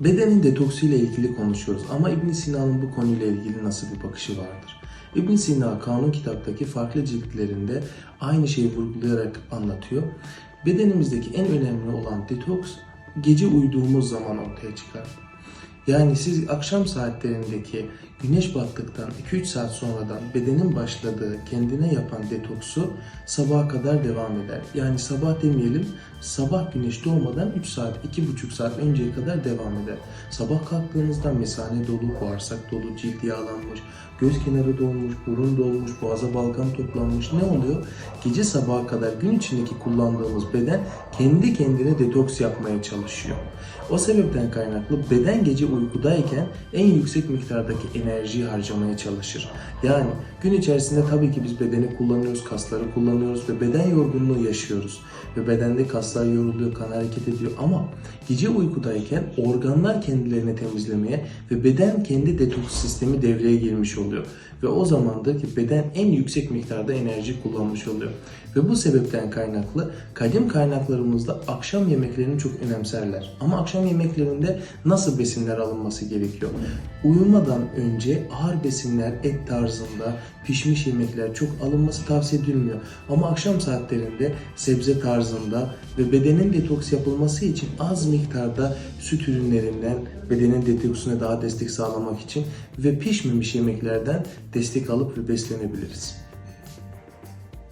Bedenin detoksu ile ilgili konuşuyoruz ama İbn Sina'nın bu konuyla ilgili nasıl bir bakışı vardır? İbn Sina Kanun kitaptaki farklı ciltlerinde aynı şeyi vurgulayarak anlatıyor. Bedenimizdeki en önemli olan detoks gece uyuduğumuz zaman ortaya çıkar. Yani siz akşam saatlerindeki güneş battıktan 2-3 saat sonradan bedenin başladığı kendine yapan detoksu sabaha kadar devam eder. Yani sabah demeyelim sabah güneş doğmadan 3 saat 2,5 saat önceye kadar devam eder. Sabah kalktığınızda mesane dolu, bağırsak dolu, cilt yağlanmış, göz kenarı dolmuş, burun dolmuş, boğaza balgam toplanmış ne oluyor? Gece sabaha kadar gün içindeki kullandığımız beden kendi kendine detoks yapmaya çalışıyor. O sebepten kaynaklı beden gece uykudayken en yüksek miktardaki enerjiyi harcamaya çalışır. Yani gün içerisinde tabii ki biz bedeni kullanıyoruz, kasları kullanıyoruz ve beden yorgunluğu yaşıyoruz. Ve bedende kaslar yoruluyor, kan hareket ediyor ama gece uykudayken organlar kendilerini temizlemeye ve beden kendi detoks sistemi devreye girmiş oluyor. Ve o zamandır ki beden en yüksek miktarda enerji kullanmış oluyor. Ve bu sebepten kaynaklı kadim kaynaklarımızda akşam yemeklerini çok önemserler. Ama akşam yemeklerinde nasıl besinler alınması gerekiyor? Uyumadan önce ağır besinler et tarzında pişmiş yemekler çok alınması tavsiye edilmiyor. Ama akşam saatlerinde sebze tarzında ve bedenin detoks yapılması için az miktarda süt ürünlerinden bedenin detoksuna daha destek sağlamak için ve pişmemiş yemeklerden destek alıp ve beslenebiliriz.